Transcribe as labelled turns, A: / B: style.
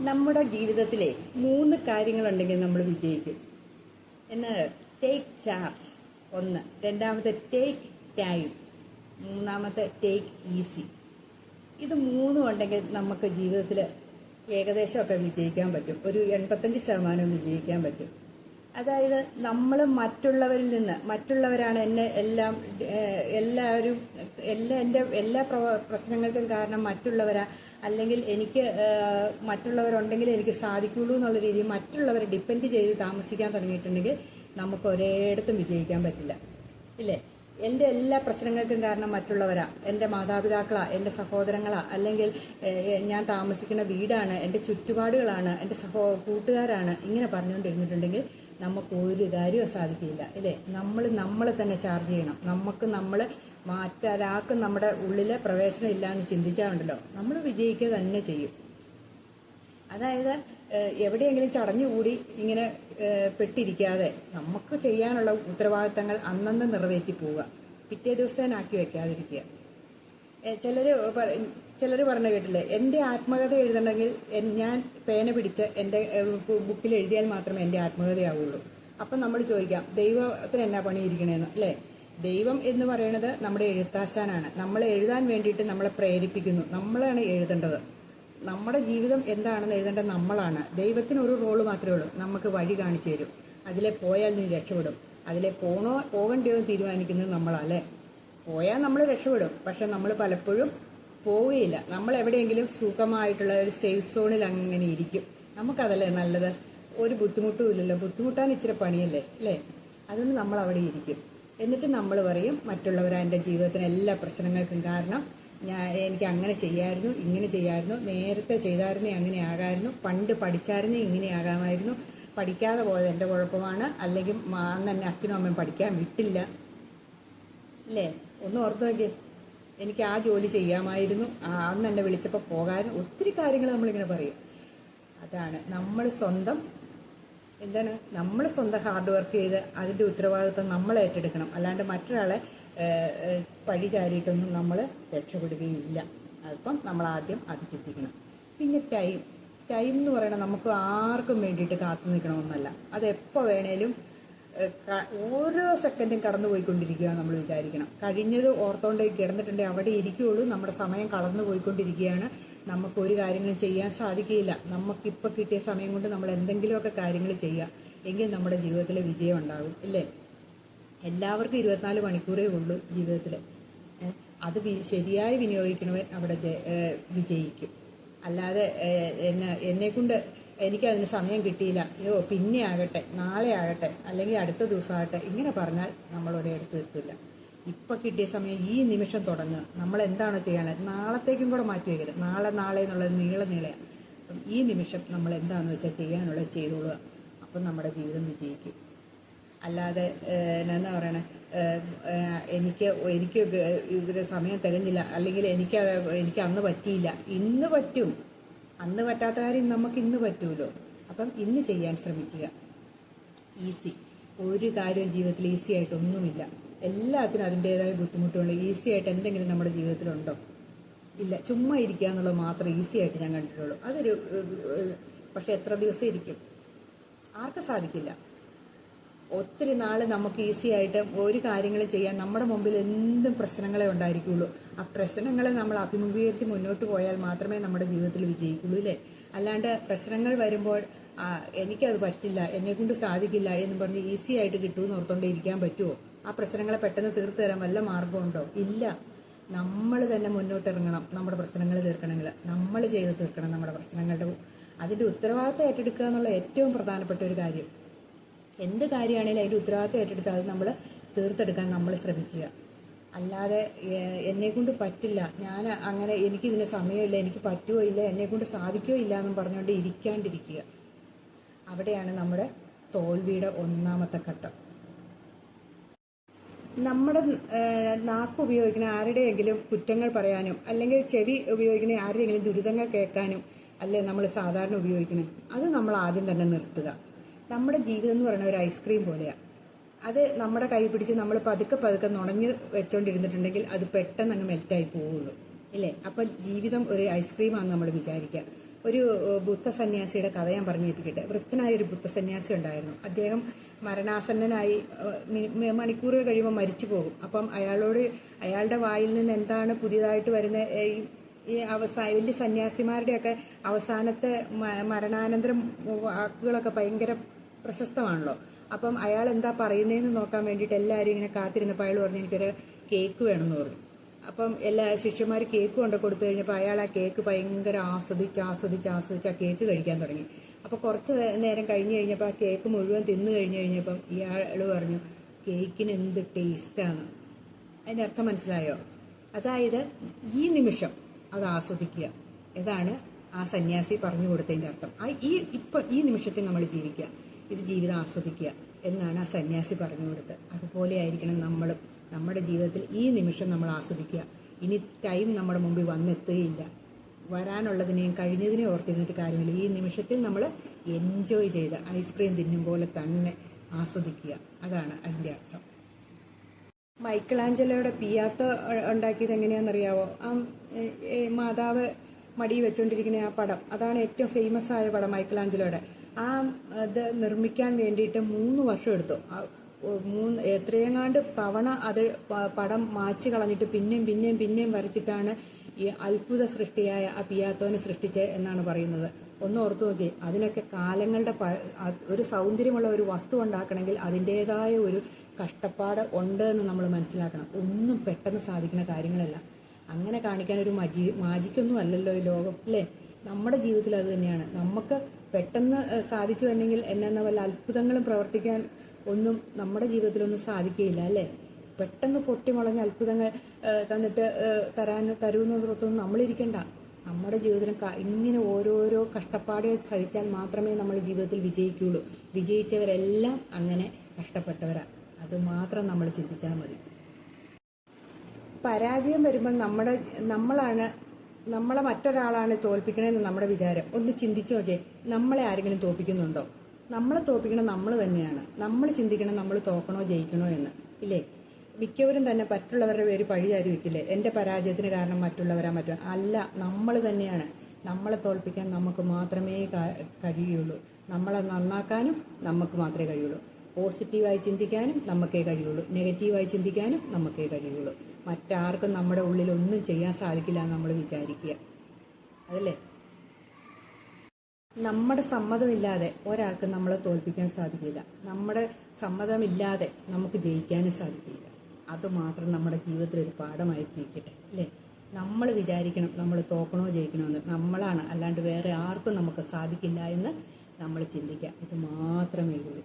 A: നമ്മുടെ ജീവിതത്തിലെ മൂന്ന് കാര്യങ്ങളുണ്ടെങ്കിൽ നമ്മൾ വിജയിക്കും. എന്ന് ടേക്ക് ചാർജ് ഒന്ന്. രണ്ടാമത്തെ ടേക്ക് ടൈം മൂന്നാമത്തെ ടേക്ക് ഈസി ഇത് മൂന്നും ഉണ്ടെങ്കിൽ നമുക്ക് ജീവിതത്തിൽ ഏകദേശമൊക്കെ വിജയിക്കാൻ പറ്റും. ഒരു എൺപത്തഞ്ച് ശതമാനം വിജയിക്കാൻ പറ്റും. അതായത് നമ്മൾ മറ്റുള്ളവരിൽ നിന്ന് മറ്റുള്ളവരാണ് എന്നെ എല്ലാം എല്ലാവരും എല്ലാ എന്റെ എല്ലാ പ്രശ്നങ്ങൾക്കും കാരണം മറ്റുള്ളവരാ അല്ലെങ്കിൽ എനിക്ക് മറ്റുള്ളവരുണ്ടെങ്കിൽ എനിക്ക് സാധിക്കുള്ളൂ എന്നുള്ള രീതിയിൽ മറ്റുള്ളവരെ ഡിപ്പെൻഡ് ചെയ്ത് താമസിക്കാൻ തുടങ്ങിയിട്ടുണ്ടെങ്കിൽ നമുക്ക് ഒരേടത്തും വിജയിക്കാൻ പറ്റില്ല. ഇല്ലേ? എന്റെ എല്ലാ പ്രശ്നങ്ങൾക്കും കാരണം മറ്റുള്ളവരാ. എന്റെ മാതാപിതാക്കളാ എന്റെ സഹോദരങ്ങളാ അല്ലെങ്കിൽ ഞാൻ താമസിക്കുന്ന വീടാണ് എന്റെ ചുറ്റുപാടുകളാണ് എന്റെ സഹോ കൂട്ടുകാരാണ് ഇങ്ങനെ പറഞ്ഞുകൊണ്ടിരുന്നിട്ടുണ്ടെങ്കിൽ നമുക്ക് ഒരു കാര്യവും സാധിക്കില്ല. ഇല്ലേ? നമ്മൾ നമ്മളെ തന്നെ ചാർജ് ചെയ്യണം. നമുക്ക് നമ്മൾ മറ്റൊരാൾക്കും നമ്മുടെ ഉള്ളിലെ പ്രവേശനം ഇല്ല എന്ന് ചിന്തിച്ചാലുണ്ടല്ലോ. നമ്മൾ വിജയിക്കുക തന്നെ ചെയ്യും. അതായത് എവിടെയെങ്കിലും ചടഞ്ഞുകൂടി ഇങ്ങനെ പെട്ടിരിക്കാതെ നമുക്ക് ചെയ്യാനുള്ള ഉത്തരവാദിത്തങ്ങൾ അന്നന്ന് നിറവേറ്റി പോവുക. പിറ്റേ ദിവസത്തേനാക്കി വെക്കാതിരിക്കുക. ചിലര് ചിലർ പറഞ്ഞ കേട്ടില്ലേ എന്റെ ആത്മകഥ എഴുതണമെങ്കിൽ ഞാൻ പേന പിടിച്ച് എന്റെ ബുക്കിൽ എഴുതിയാൽ മാത്രമേ എന്റെ ആത്മകഥയാവുള്ളൂ. അപ്പം നമ്മൾ ചോദിക്കാം ദൈവത്തിന് എന്നാ പണിയിരിക്കണേന്ന് അല്ലേ? ദൈവം എന്ന് പറയുന്നത് നമ്മുടെ എഴുത്താശാനാണ്. നമ്മളെ എഴുതാൻ വേണ്ടിയിട്ട് നമ്മളെ പ്രേരിപ്പിക്കുന്നു. നമ്മളാണ് എഴുതേണ്ടത്. നമ്മുടെ ജീവിതം എന്താണെന്ന് എഴുതേണ്ടത് നമ്മളാണ്. ദൈവത്തിന് ഒരു റോൾ മാത്രമേ ഉള്ളൂ. നമുക്ക് വഴി കാണിച്ചു തരും. അതിലെ പോയാൽ നീ രക്ഷപ്പെടും. അതിലെ പോണോ പോകണ്ടയോ എന്ന് തീരുമാനിക്കുന്നത് നമ്മളല്ലേ പോയാൽ നമ്മൾ രക്ഷപ്പെടും. പക്ഷെ നമ്മൾ പലപ്പോഴും പോവുകയില്ല. നമ്മൾ എവിടെയെങ്കിലും സുഖമായിട്ടുള്ള ഒരു സേഫ് സോണിൽ അങ്ങനെ ഇരിക്കും. നമുക്കതല്ലേ നല്ലത്? ഒരു ബുദ്ധിമുട്ടും ഇല്ലല്ലോ. ബുദ്ധിമുട്ടാൻ ഇച്ചിരി പണിയല്ലേ അല്ലേ? അതുകൊണ്ട് നമ്മൾ അവിടെ ഇരിക്കും. എന്നിട്ട് നമ്മൾ പറയും മറ്റുള്ളവർ എന്റെ ജീവിതത്തിന് എല്ലാ പ്രശ്നങ്ങൾക്കും കാരണം ഞാൻ എനിക്ക് അങ്ങനെ ചെയ്യായിരുന്നു ഇങ്ങനെ ചെയ്യായിരുന്നു നേരത്തെ ചെയ്തായിരുന്നേ അങ്ങനെ ആകായിരുന്നു പണ്ട് പഠിച്ചായിരുന്നേ ഇങ്ങനെ ആകാമായിരുന്നു പഠിക്കാതെ പോയത് എന്റെ കുഴപ്പമാണ് അല്ലെങ്കിൽ അന്ന് എന്നെ അച്ഛനും അമ്മയും പഠിക്കാൻ വിട്ടില്ല. അല്ലേ ഒന്ന് ഓർത്തു നോക്കിയേ. എനിക്ക് ആ ജോലി ചെയ്യാമായിരുന്നു അന്ന് എന്നെ വിളിച്ചപ്പോൾ പോകാനും ഒത്തിരി കാര്യങ്ങൾ നമ്മളിങ്ങനെ പറയും. അതാണ്. നമ്മൾ സ്വന്തം എന്താണ്? നമ്മൾ സ്വന്തം ഹാർഡ് വർക്ക് ചെയ്ത് അതിന്റെ ഉത്തരവാദിത്വം നമ്മൾ ഏറ്റെടുക്കണം. അല്ലാണ്ട് മറ്റൊരാളെ പഴി ചാരിയിട്ടൊന്നും നമ്മൾ രക്ഷപ്പെടുകയില്ല. അപ്പം നമ്മൾ ആദ്യം അത് ചിന്തിക്കണം. പിന്നെ ടൈം ടൈം എന്ന് പറയുന്നത് നമുക്ക് ആർക്കും വേണ്ടിയിട്ട് കാത്തു നിൽക്കണമെന്നല്ല. അത് എപ്പോൾ വേണേലും ഓരോ സെക്കൻഡും കടന്നു പോയിക്കൊണ്ടിരിക്കുക നമ്മൾ വിചാരിക്കണം. കഴിഞ്ഞത് ഓർത്തോണ്ട് കിടന്നിട്ടുണ്ടെങ്കിൽ അവിടെ ഇരിക്കുകയുള്ളൂ നമ്മുടെ സമയം കടന്നു പോയിക്കൊണ്ടിരിക്കുകയാണ്. നമുക്ക് ഒരു കാര്യങ്ങളും ചെയ്യാൻ സാധിക്കില്ല നമുക്കിപ്പോൾ കിട്ടിയ സമയം കൊണ്ട് നമ്മൾ എന്തെങ്കിലുമൊക്കെ കാര്യങ്ങൾ ചെയ്യുക എങ്കിൽ നമ്മുടെ ജീവിതത്തിൽ വിജയം ഉണ്ടാകും ഇല്ലേ? എല്ലാവർക്കും ഇരുപത്തിനാല് മണിക്കൂറേ ഉള്ളൂ ജീവിതത്തിൽ അത് ശരിയായി വിനിയോഗിക്കണവൻ അവിടെ വിജയിക്കും. അല്ലാതെ എന്നെ എന്നെക്കൊണ്ട് എനിക്കതിന് സമയം കിട്ടിയില്ല. അയ്യോ പിന്നെ ആകട്ടെ നാളെ ആകട്ടെ അല്ലെങ്കിൽ അടുത്ത ദിവസമാകട്ടെ ഇങ്ങനെ പറഞ്ഞാൽ നമ്മൾ ഒരിടത്ത് എത്തില്ല ഇപ്പൊ കിട്ടിയ സമയം ഈ നിമിഷം തുടങ്ങുക നമ്മൾ എന്താണ് ചെയ്യാനുള്ളത് നാളത്തേക്കും കൂടെ മാറ്റി വയ്ക്കരുത് നാളെ നാളെ എന്നുള്ളത് നീള നീളയാണ് അപ്പം ഈ നിമിഷം നമ്മൾ എന്താണെന്ന് വെച്ചാൽ ചെയ്യാനുള്ളത് ചെയ്തോളുക. അപ്പം നമ്മുടെ ജീവിതം വിജയിക്കും. അല്ലാതെ എന്നാ പറയണേ? എനിക്ക് എനിക്ക് ഇതിന് സമയം തികഞ്ഞില്ല. അല്ലെങ്കിൽ എനിക്ക് എനിക്ക് അന്ന് പറ്റിയില്ല. ഇന്ന് പറ്റും. അന്ന് പറ്റാത്ത കാര്യം നമുക്ക് ഇന്ന് പറ്റുമല്ലോ അപ്പം ഇന്ന് ചെയ്യാൻ ശ്രമിക്കുക. ഈസി. ഒരു കാര്യം ജീവിതത്തിൽ ഈസി ആയിട്ടൊന്നുമില്ല എല്ലാത്തിനും അതിന്റെതായ ബുദ്ധിമുട്ടുകൾ ഈസി ആയിട്ട് എന്തെങ്കിലും നമ്മുടെ ജീവിതത്തിലുണ്ടോ? ഇല്ല ചുമ്മാ ഇരിക്കുക എന്നുള്ളത് മാത്രമേ ഈസി ആയിട്ട് ഞാൻ കണ്ടിട്ടുള്ളൂ. അതൊരു പക്ഷെ എത്ര ദിവസം ഇരിക്കും? ആർക്കും സാധിക്കില്ല. ഒത്തിരി നാൾ നമുക്ക് ഈസി ആയിട്ട് ഒരു കാര്യങ്ങളും ചെയ്യാൻ നമ്മുടെ മുമ്പിൽ എന്തും പ്രശ്നങ്ങളെ ഉണ്ടായിരിക്കുള്ളൂ. ആ പ്രശ്നങ്ങളെ നമ്മൾ അഭിമുഖീകരിച്ച് മുന്നോട്ട് പോയാൽ മാത്രമേ നമ്മുടെ ജീവിതത്തിൽ വിജയിക്കുള്ളൂ അല്ലേ അല്ലാണ്ട് പ്രശ്നങ്ങൾ വരുമ്പോൾ എനിക്കത് പറ്റില്ല എന്നെ കൊണ്ട് സാധിക്കില്ല എന്ന് പറഞ്ഞ് ഈസി ആയിട്ട് കിട്ടുമെന്ന് ഓർത്തോണ്ട് ഇരിക്കാൻ പറ്റുമോ ആ പ്രശ്നങ്ങളെ പെട്ടെന്ന് തീർത്തു തരാൻ വല്ല മാർഗമുണ്ടോ? ഇല്ല. നമ്മൾ തന്നെ മുന്നോട്ടിറങ്ങണം നമ്മുടെ പ്രശ്നങ്ങൾ തീർക്കണമെങ്കിൽ നമ്മൾ ചെയ്ത് തീർക്കണം നമ്മുടെ പ്രശ്നങ്ങളുടെ അതിന്റെ ഉത്തരവാദിത്തം ഏറ്റെടുക്കുക എന്നുള്ള ഏറ്റവും പ്രധാനപ്പെട്ട ഒരു കാര്യം. എന്ത് കാര്യമാണെങ്കിലും അതിന്റെ ഉത്തരവാദിത്തം ഏറ്റെടുത്ത് അത് നമ്മൾ തീർത്തെടുക്കാൻ നമ്മൾ ശ്രമിക്കുക. അല്ലാതെ എന്നെ കൊണ്ട് പറ്റില്ല. ഞാൻ അങ്ങനെ എനിക്ക് ഇതിന് സമയമില്ല എനിക്ക് പറ്റുമോ ഇല്ല എന്നെ കൊണ്ട് സാധിക്കുകയോ ഇല്ല എന്നും പറഞ്ഞുകൊണ്ട് ഇരിക്കാണ്ടിരിക്കുക. അവിടെയാണ് നമ്മുടെ തോൽവിയുടെ ഒന്നാമത്തെ ഘട്ടം. നമ്മുടെ നാക്ക് ഉപയോഗിക്കുന്ന ആരുടെയെങ്കിലും കുറ്റങ്ങൾ പറയാനും അല്ലെങ്കിൽ ചെവി ഉപയോഗിക്കുന്ന ആരുടെയെങ്കിലും ദുരിതങ്ങൾ കേൾക്കാനും അല്ലേ നമ്മൾ സാധാരണ ഉപയോഗിക്കുന്നത്? അത് നമ്മൾ ആദ്യം തന്നെ നിർത്തുക. നമ്മുടെ ജീവിതം എന്ന് പറയുന്ന ഒരു ഐസ്ക്രീം പോലെയാണ് അത് നമ്മുടെ കൈ പിടിച്ച് നമ്മൾ പതുക്കെ പതുക്കെ നുണഞ്ഞ് വെച്ചോണ്ടിരുന്നിട്ടുണ്ടെങ്കിൽ അത് പെട്ടെന്ന് അങ്ങ് മെൽറ്റായി പോവുള്ളൂ. ഇല്ലേ അപ്പം ജീവിതം ഒരു ഐസ്ക്രീമാണെന്ന് നമ്മൾ വിചാരിക്കുക. ഒരു ബുദ്ധസന്യാസിയുടെ ബുദ്ധ സന്യാസിയുടെ കഥ ഞാൻ പറഞ്ഞു കേട്ടിട്ട് വൃദ്ധനായ ഒരു ബുദ്ധ സന്യാസി ഉണ്ടായിരുന്നു. അദ്ദേഹം മരണാസന്നനായി മണിക്കൂറുകൾ കഴിയുമ്പോൾ മരിച്ചു പോകും. അപ്പം അയാളോട് അയാളുടെ വായിൽ നിന്ന് എന്താണ് പുതിയതായിട്ട് വരുന്ന ഈ- അവസാന വലിയ സന്യാസിമാരുടെയൊക്കെ അവസാനത്തെ മരണാനന്തരം വാക്കുകളൊക്കെ ഭയങ്കര പ്രശസ്തമാണല്ലോ. അപ്പം അയാൾ എന്താ പറയുന്നതെന്ന് നോക്കാൻ വേണ്ടിയിട്ട് എല്ലാവരും ഇങ്ങനെ കാത്തിരുന്നപ്പോൾ അയാൾ പറഞ്ഞു എനിക്കൊരു കേക്ക് വേണമെന്ന് പറഞ്ഞു. അപ്പം എല്ലാ ശിഷ്യന്മാർ കേക്ക് കൊണ്ട് കൊടുത്തു കഴിഞ്ഞപ്പോൾ അയാൾ ആ കേക്ക് ഭയങ്കര ആസ്വദിച്ച് ആസ്വദിച്ച് ആസ്വദിച്ച് ആ കേക്ക് കഴിക്കാൻ തുടങ്ങി. അപ്പോൾ കുറച്ച് നേരം കഴിഞ്ഞ് കഴിഞ്ഞപ്പോൾ ആ കേക്ക് മുഴുവൻ തിന്നു കഴിഞ്ഞ് കഴിഞ്ഞപ്പം ഇയാൾ പറഞ്ഞു കേക്കിന് എന്ത് ടേസ്റ്റാണ്? അതിന്റെ അർത്ഥം മനസ്സിലായോ? അതായത് ഈ നിമിഷം അത് ആസ്വദിക്കുക. ഇതാണ് ആ സന്യാസി പറഞ്ഞു കൊടുത്തതിന്റെ അർത്ഥം. ആ ഈ ഇപ്പൊ ഈ നിമിഷത്തിൽ നമ്മൾ ജീവിക്കുക. ഇത് ജീവിതം ആസ്വദിക്കുക എന്നാണ് ആ സന്യാസി പറഞ്ഞു കൊടുത്തത്. അതുപോലെ ആയിരിക്കണം നമ്മളും. നമ്മുടെ ജീവിതത്തിൽ ഈ നിമിഷം നമ്മൾ ആസ്വദിക്കുക. ഇനി ടൈം നമ്മുടെ മുമ്പിൽ വന്നെത്തുകയില്ല. വരാനുള്ളതിനെയും കഴിഞ്ഞതിനെയും ഓർത്തിരുന്നിട്ട് കാര്യമില്ല. ഈ നിമിഷത്തിൽ നമ്മൾ എൻജോയ് ചെയ്ത് ഐസ്ക്രീം തിന്നും പോലെ തന്നെ ആസ്വദിക്കുക. അതാണ് അതിന്റെ അർത്ഥം. മൈക്കിൾ ആഞ്ചലോയുടെ പിയാത്ത ഉണ്ടാക്കിയത് എങ്ങനെയാണെന്നറിയാവോ? ആ മാതാവ് മടി വെച്ചുകൊണ്ടിരിക്കുന്ന ആ പടം. അതാണ് ഏറ്റവും ഫേമസ് ആയ പടം മൈക്കിൾ ആഞ്ചലോയുടെ ആ ഇത് നിർമ്മിക്കാൻ വേണ്ടിയിട്ട് മൂന്ന് വർഷം എടുത്തു. മൂന്ന് എത്രയെങ്ങാണ്ട് തവണ അത് പടം മാച്ച് കളഞ്ഞിട്ട് പിന്നെയും പിന്നെയും പിന്നെയും വരച്ചിട്ടാണ് ഈ അത്ഭുത സൃഷ്ടിയായ ആ പിയാത്തോനെ സൃഷ്ടിച്ചത് എന്നാണ് പറയുന്നത്. ഒന്ന് ഓർത്തു നോക്കി അതിനൊക്കെ കാലങ്ങളുടെ ഒരു സൗന്ദര്യമുള്ള ഒരു വസ്തു ഉണ്ടാക്കണമെങ്കിൽ അതിന്റെതായ ഒരു കഷ്ടപ്പാട് ഉണ്ട് എന്ന് നമ്മൾ മനസ്സിലാക്കണം. ഒന്നും പെട്ടെന്ന് സാധിക്കുന്ന കാര്യങ്ങളല്ല. അങ്ങനെ കാണിക്കാൻ ഒരു മജി മാജിക്കൊന്നും അല്ലല്ലോ ഈ ലോകം അല്ലേ? നമ്മുടെ ജീവിതത്തിൽ അത് തന്നെയാണ്. നമുക്ക് പെട്ടെന്ന് സാധിച്ചു അല്ലെങ്കിൽ എന്നെന്ന വല്ല അത്ഭുതങ്ങളും പ്രവർത്തിക്കാൻ ഒന്നും നമ്മുടെ ജീവിതത്തിലൊന്നും സാധിക്കുകയില്ല അല്ലേ? പെട്ടെന്ന് പൊട്ടിമുളഞ്ഞ അത്ഭുതങ്ങൾ തന്നിട്ട് തരാൻ തരുമെന്നതൊന്നും നമ്മളിരിക്കണ്ട. നമ്മുടെ ജീവിതത്തിലും ഇങ്ങനെ ഓരോരോ കഷ്ടപ്പാടുകൾ സഹിച്ചാൽ മാത്രമേ നമ്മൾ ജീവിതത്തിൽ വിജയിക്കുകയുള്ളൂ. വിജയിച്ചവരെല്ലാം അങ്ങനെ കഷ്ടപ്പെട്ടവരാണ് അത് മാത്രം നമ്മൾ ചിന്തിച്ചാൽ മതി. പരാജയം വരുമ്പോൾ നമ്മുടെ നമ്മളാണ് നമ്മളെ മറ്റൊരാളാണ് തോൽപ്പിക്കണമെന്ന് നമ്മുടെ വിചാരം. ഒന്ന് ചിന്തിച്ചു നോക്കിയേ നമ്മളെ ആരെങ്കിലും തോൽപ്പിക്കുന്നുണ്ടോ? നമ്മളെ തോൽപ്പിക്കണം നമ്മൾ തന്നെയാണ്. നമ്മൾ ചിന്തിക്കണം നമ്മൾ തോക്കണോ ജയിക്കണോ എന്ന്. ഇല്ലേ? മിക്കവരും തന്നെ മറ്റുള്ളവരുടെ പേര് പഴിചാരി വെക്കില്ലേ? എന്റെ പരാജയത്തിന് കാരണം മറ്റുള്ളവരാ മറ്റു. അല്ല നമ്മൾ തന്നെയാണ്. നമ്മളെ തോൽപ്പിക്കാൻ നമുക്ക് മാത്രമേ കഴിയുള്ളൂ. നമ്മളെ നന്നാക്കാനും നമുക്ക് മാത്രമേ കഴിയുള്ളൂ. പോസിറ്റീവായി ചിന്തിക്കാനും നമുക്കേ കഴിയുള്ളൂ. നെഗറ്റീവായി ചിന്തിക്കാനും നമുക്കേ കഴിയുള്ളൂ. മറ്റാർക്കും നമ്മുടെ ഉള്ളിൽ ഒന്നും ചെയ്യാൻ സാധിക്കില്ല എന്ന് നമ്മൾ വിചാരിക്കുക. അതല്ലേ? നമ്മുടെ സമ്മതമില്ലാതെ ഒരാൾക്ക് നമ്മളെ തോൽപ്പിക്കാൻ സാധിക്കില്ല. നമ്മുടെ സമ്മതമില്ലാതെ നമുക്ക് ജയിക്കാനും സാധിക്കില്ല. അതുമാത്രം നമ്മുടെ ജീവിതത്തിൽ ഒരു പാഠമായിട്ടിരിക്കട്ടെ അല്ലേ? നമ്മൾ വിചാരിക്കണം നമ്മൾ തോക്കണോ ജയിക്കണോ എന്ന് നമ്മളാണ് അല്ലാണ്ട് വേറെ ആർക്കും നമുക്ക് സാധിക്കില്ല എന്ന് നമ്മൾ ചിന്തിക്കുക. ഇത് മാത്രമേ ഉള്ളൂ.